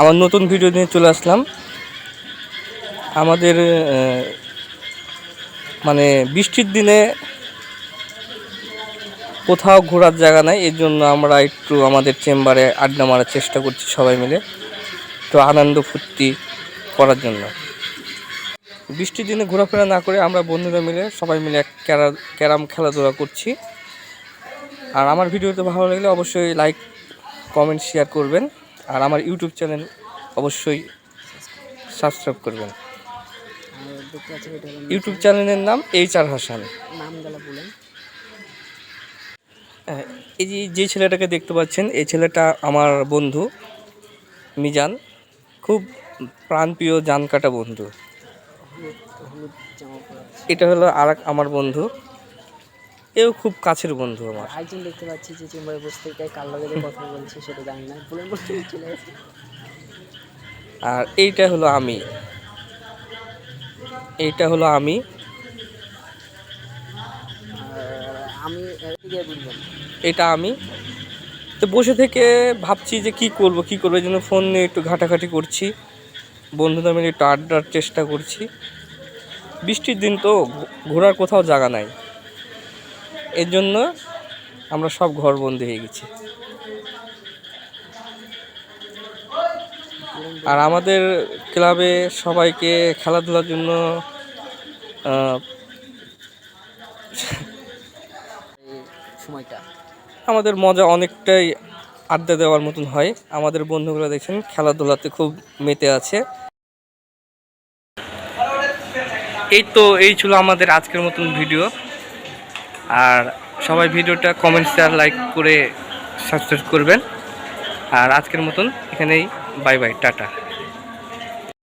আমার নতুন ভিডিও নিয়ে চলে আসলাম। আমাদের মানে বৃষ্টির দিনে কোথাও ঘোরার জায়গা নাই, এর জন্য আমরা একটু আমাদের চেম্বারে আড্ডা মারার চেষ্টা করছি সবাই মিলে তো আনন্দ ফুর্তি করার জন্য। বৃষ্টির দিনে ঘোরাফেরা না করে আমরা বন্ধুরা মিলে সবাই মিলে এক ক্যারা, ক্যারাম খেলাধুলা করছি। আর আমার ভিডিওতে ভালো লাগলে অবশ্যই লাইক কমেন্ট শেয়ার করবেন। আর আমার ইউটিউব চ্যানেল অবশ্যই সাবস্ক্রাইব করবেন। ইউটিউব চ্যানেলের নাম এইচ আর হাসান। হ্যাঁ, এই যে যে ছেলেটাকে দেখতে পাচ্ছেন এই ছেলেটা আমার বন্ধু মিজান। খুব প্রাণপ্রিয় জান কাটা বন্ধু এটা হলো আর আমার বন্ধু। এও খুব কাছের বন্ধু আমার। আরেকজন দেখতে পাচ্ছি যে চেম্বারে বসে থেকে কার লগে যে কথা বলছে সেটা জানি না বলে বলে চলে গেছে। আর এইটা হলো আমি। এইটা হলো আমি। আমি এটা আমি। তো বসে থেকে ভাবছি যে কি করব কি করব এই জন্য ফোন নিয়ে একটু ঘাটাঘাটি করছি। বন্ধুদের মিলে একটু আড্ডার চেষ্টা করছি। বৃষ্টির দিন তো ঘোরার কোথাও জায়গা নাই। এর জন্য আমরা সব ঘরবন্দি হয়ে গেছি। আর আমাদের ক্লাবে সবাইকে খেলাধুলার জন্য সময়টা। আমাদের মজা অনেকটাই আড্ডা দেওয়ার মতন হয়। আমাদের বন্ধুগুলো দেখছেন খেলাধুলাতে খুব মেতে আছে। এই তো এই ছিল আমাদের আজকের মতন ভিডিও। আর সবাই ভিডিওটা কমেন্ট শেয়ার লাইক করে সাবস্ক্রাইব করবেন। আর আজকের মতন এখানেই বাই বাই টাটা।